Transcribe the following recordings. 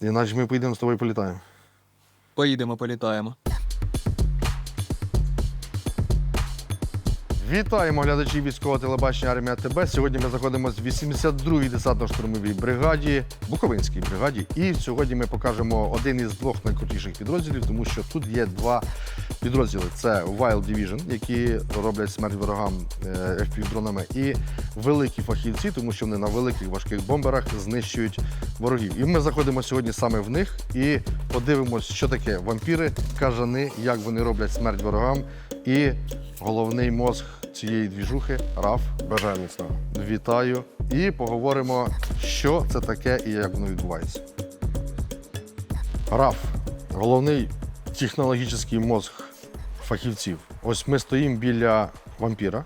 Іначе ми поїдемо з тобою політаємо. Поїдемо, політаємо. Вітаємо глядачів військового телебачення армія ТБ. Сьогодні ми знаходимося в 82-й десантно-штурмовій бригаді, Буковинській бригаді. І сьогодні ми покажемо один із двох найкрутіших підрозділів, тому що тут є два підрозділи: це Wild Division, які роблять смерть ворогам е, FPV-дронами, і великі фахівці, тому що вони на великих важких бомберах знищують ворогів. І ми заходимо сьогодні саме в них і подивимось, що таке вампіри, кажани, як вони роблять смерть ворогам. І головний мозг цієї двіжухи Раф. Бажаю. Вітаю. І поговоримо, що це таке і як воно відбувається. Раф, головний технологічний мозг фахівців. Ось ми стоїмо біля вампіра.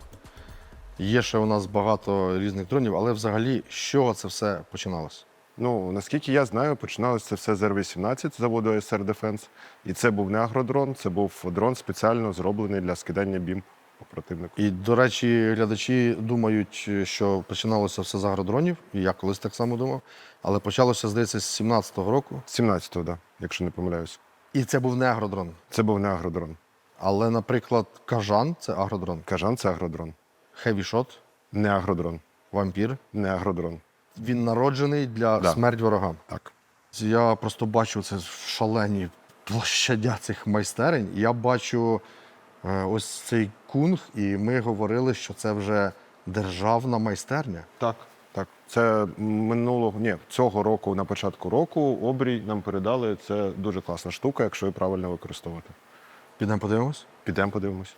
Є ще у нас багато різних дронів, але взагалі з чого це все починалося? Ну, наскільки я знаю, починалося це все з Р-18 заводу SR Defense. І це був не агродрон, це був дрон спеціально зроблений для скидання бім по противнику. І, до речі, глядачі думають, що починалося все з агродронів, і я колись так само думав. Але почалося, здається, з 17-го року. 17-го, да, якщо не помиляюсь. І це був не агродрон. Це був не агродрон. Але, наприклад, кажан це агродрон. Кажан це агродрон. Хевішот, Не агродрон. вампір. Не агродрон. Він народжений для Да. смерть ворогам. Так. Я просто бачу це шалені площадя цих майстерень. Я бачу ось цей кунг, і ми говорили, що це вже державна майстерня. Так. Так. Це минулого, ні, цього року, на початку року, обрій нам передали. Це дуже класна штука, якщо її правильно використовувати. Підемо подивимось. Підемо подивимось.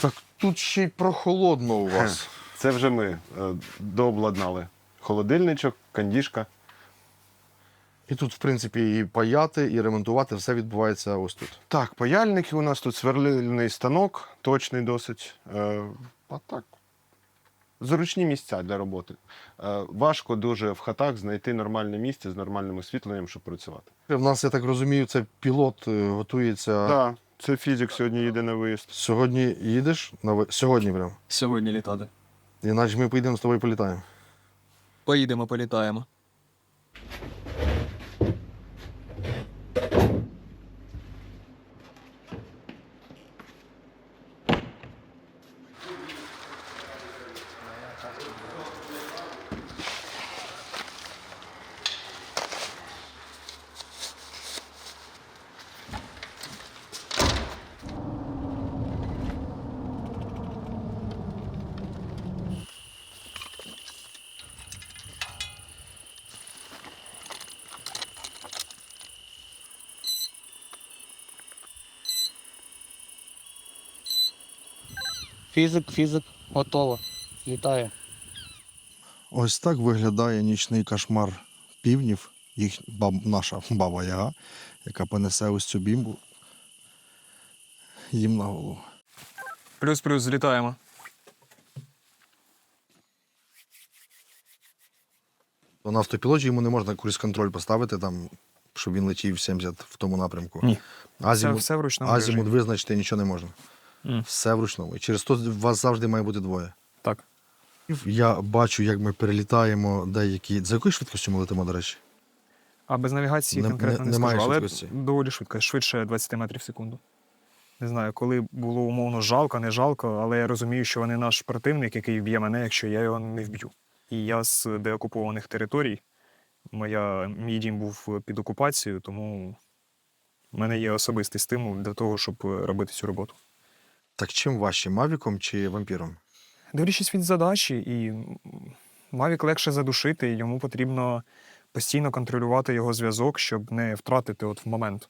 Так тут ще й прохолодно у вас. Це вже ми е, дообладнали. Холодильничок, кандішка. І тут, в принципі, і паяти, і ремонтувати все відбувається ось тут. Так, паяльники у нас тут сверлильний станок, точний досить. Е, а так. Зручні місця для роботи. Е, важко дуже в хатах знайти нормальне місце з нормальним освітленням, щоб працювати. В нас, я так розумію, це пілот е, готується. Так, це фізик сьогодні їде на виїзд. Сьогодні їдеш на ви- сьогодні прям. Сьогодні літати. Іначе ми поїдемо з тобою політаємо. Поїдемо, політаємо. Фізик, фізик, готово. Літає. Ось так виглядає нічний кошмар півнів, їх баб, наша баба Яга, яка понесе ось цю бімбу їм на голову. Плюс-плюс, злітаємо. На автопілоті йому не можна круїз-контроль поставити, там, щоб він летів 70 в тому напрямку. Ні. Азімут, все в азімут режимі. визначити нічого не можна. Мгм. Все в ручному. І через то вас завжди має бути двоє. Так. Я бачу, як ми перелітаємо деякі. За якою швидкістю ми летимо, до речі? А без навігації Не- конкретно не- не, немає скажу, але швидкості. доволі швидко, швидше 20 метрів в секунду. Не знаю, коли було умовно жалко, не жалко, але я розумію, що вони наш противник, який вб'є мене, якщо я його не вб'ю. І я з деокупованих територій. Моя, мій дім був під окупацією, тому в мене є особистий стимул для того, щоб робити цю роботу. Так чим важче, Мавіком чи вампіром? Дивлячись від задачі, і Мавік легше задушити, і йому потрібно постійно контролювати його зв'язок, щоб не втратити от в момент.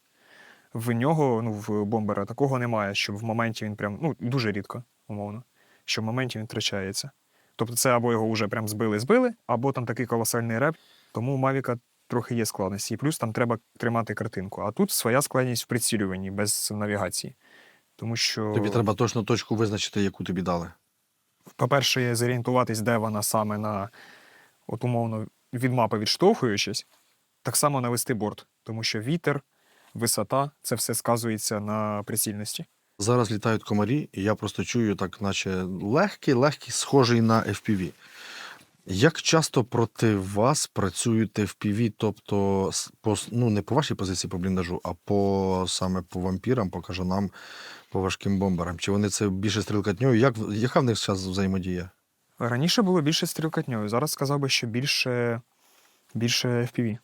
В нього, ну, в бомбера, такого немає, щоб в моменті він прям, ну, дуже рідко, умовно, що в моменті він втрачається. Тобто це або його вже прям збили-збили, або там такий колосальний реп. Тому у Мавіка трохи є складності. І плюс там треба тримати картинку. А тут своя складність в прицілюванні без навігації. Тому що. Тобі треба точно точку визначити, яку тобі дали. по-перше, зорієнтуватись, де вона саме на, от умовно, від мапи відштовхуючись, так само навести борт, тому що вітер, висота це все сказується на прицільності. Зараз літають комарі, і я просто чую так, наче легкий, легкий, схожий на FPV. Як часто проти вас працюють FPV, тобто с- по, с- ну, не по вашій позиції по бліндажу, а по саме по вампірам, по кажанам, по важким бомберам? Чи вони це більше стрілкатньою? Як, в- яка в них зараз взаємодія? Раніше було більше стрілкатньою, зараз сказав би, що більше, більше FPV.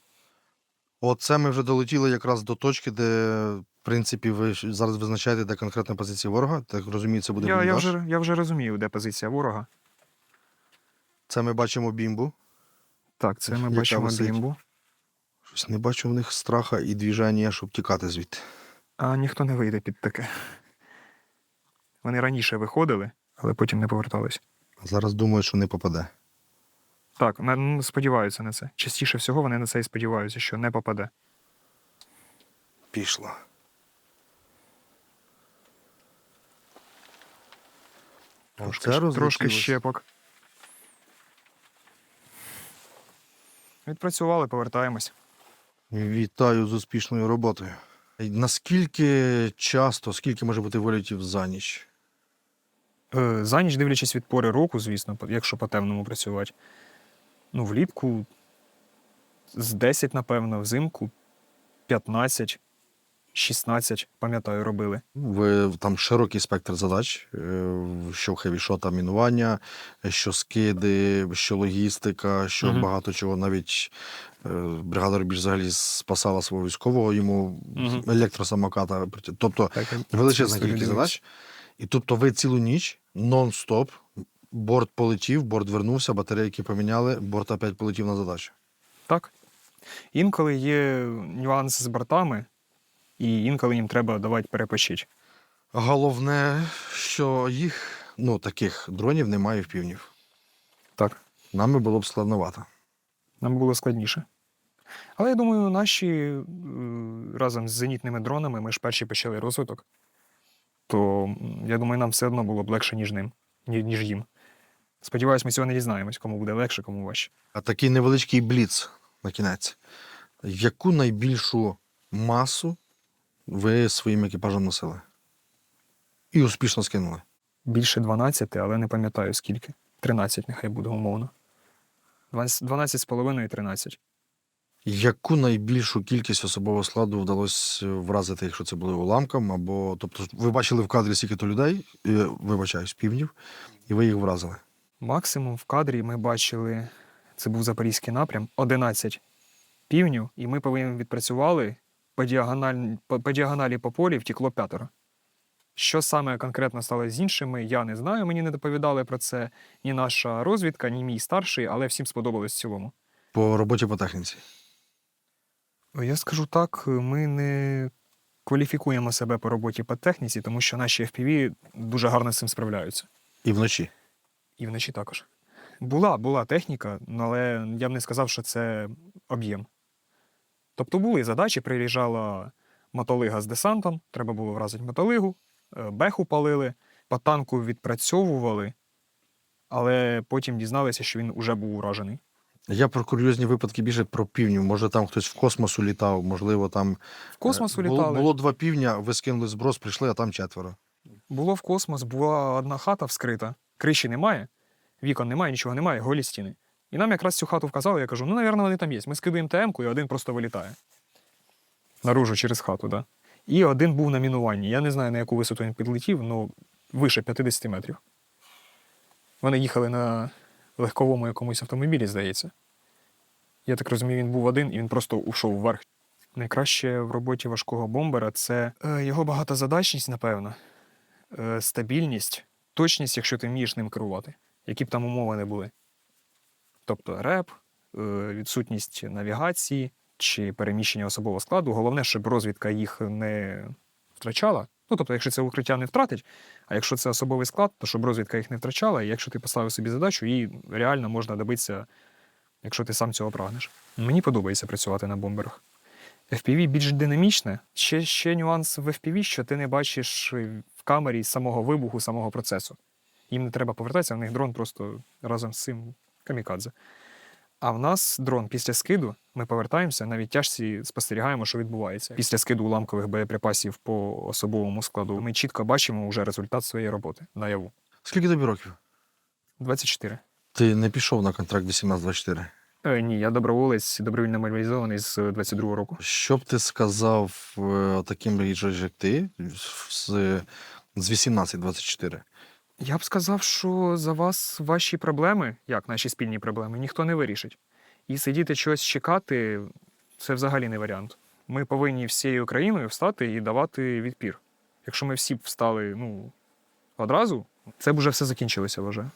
Оце ми вже долетіли якраз до точки, де, в принципі, ви ж зараз визначаєте, де конкретна позиція ворога. Так розумію, це буде Я, я, бліндаж. вже, я вже розумію, де позиція ворога. Це ми бачимо бімбу. Так, це ми Яка бачимо висить? бімбу. Щось не бачу в них страха і двіження, щоб тікати звідти. А ніхто не вийде під таке. Вони раніше виходили, але потім не повертались. Зараз думаю, що не попаде. Так, на- ну, сподіваються на це. Частіше всього вони на це і сподіваються, що не попаде. Пішло. Трошки, трошки щепок. Відпрацювали, повертаємось. Вітаю з успішною роботою. Наскільки часто, скільки може бути вилітів за ніч? Е, За ніч, дивлячись від пори року, звісно, якщо по темному працювати. Ну, влітку з 10, напевно, взимку 15, 16, пам'ятаю, робили. Ви там широкий спектр задач, е, що хевішота, мінування, що скиди, що логістика, що Мгм. багато чого. Навіть е, бригада Рубіж взагалі спасала свого військового, йому Мгм. електросамоката. Тобто Так, величезна кількість задач. І тобто ви цілу ніч нон-стоп, борт полетів, борт вернувся, батарейки поміняли, борт опять полетів на задачу. Так. Інколи є нюанси з бортами, і інколи їм треба давати перепочити. Головне, що їх, ну, таких дронів немає в півнів. Так. Нами було б складновато. Нам було складніше. Але я думаю, наші е, разом з зенітними дронами ми ж перші почали розвиток. То я думаю, нам все одно було б легше, ніж ним, ніж їм. Сподіваюсь, ми цього не дізнаємось, кому буде легше, кому важче. А такий невеличкий бліц на кінець. Яку найбільшу масу ви своїм екіпажем носили? І успішно скинули. Більше 12, але не пам'ятаю скільки. 13 нехай буде умовно. 12 12 з половиною 13. Яку найбільшу кількість особового складу вдалося вразити, якщо це були уламком? Або тобто, ви бачили в кадрі стільки то людей, е, вибачаюсь, півнів, і ви їх вразили. Максимум в кадрі ми бачили, це був запорізький напрям, 11 півнів, і ми повинні відпрацювали по, діагональ, по, по діагоналі по полі втекло п'ятеро. Що саме конкретно стало з іншими, я не знаю. Мені не доповідали про це ні наша розвідка, ні мій старший, але всім сподобалось в цілому. По роботі по техніці. Я скажу так, ми не кваліфікуємо себе по роботі по техніці, тому що наші FPV дуже гарно з цим справляються. І вночі. І вночі також. Була, була техніка, ну, але я б не сказав, що це об'єм. Тобто були задачі, приїжджала мотолига з десантом, треба було вразити мотолигу, е, беху палили, по танку відпрацьовували, але потім дізналися, що він уже був уражений. Я про курйозні випадки більше про півнів. Може, там хтось в космос улітав, можливо, там В космос е, улітали. Було, було два півня, ви скинули зброс, прийшли, а там четверо. Було в космос, була одна хата вскрита, криші немає, вікон немає, нічого немає, голі стіни. І нам якраз цю хату вказали, я кажу, ну, напевно, вони там є. Ми скидуємо ТМ-ку, і один просто вилітає. Наружу через хату, да. І один був на мінуванні. Я не знаю, на яку висоту він підлетів, але вище 50 метрів. Вони їхали на легковому якомусь автомобілі, здається. Я так розумію, він був один і він просто ушов вверх. Найкраще в роботі важкого бомбера це е, його багатозадачність, напевно е, стабільність, точність, якщо ти вмієш ним керувати, які б там умови не були. Тобто реп, е, відсутність навігації чи переміщення особового складу. Головне, щоб розвідка їх не втрачала. Ну, тобто, якщо це укриття не втратить, а якщо це особовий склад, то щоб розвідка їх не втрачала, і якщо ти поставив собі задачу, її реально можна добитися, якщо ти сам цього прагнеш. Мені подобається працювати на бомберах. FPV більш динамічне. Ще, ще нюанс в FPV, що ти не бачиш в камері самого вибуху, самого процесу. Їм не треба повертатися, в них дрон просто разом з цим камікадзе. А в нас дрон після скиду, ми повертаємося, навіть тяжці спостерігаємо, що відбувається. Після скиду уламкових боєприпасів по особовому складу ми чітко бачимо вже результат своєї роботи наяву. Скільки тобі років? 24. Ти не пішов на контракт 18-24. Е, ні, я доброволець, добровільно мобілізований з 22-го року. Що б ти сказав е, таким як ти, з 18-24? Я б сказав, що за вас ваші проблеми, як наші спільні проблеми, ніхто не вирішить. І сидіти щось чекати це взагалі не варіант. Ми повинні всією Україною встати і давати відпір. Якщо ми всі б встали ну, одразу, це б уже все закінчилося, вважаю.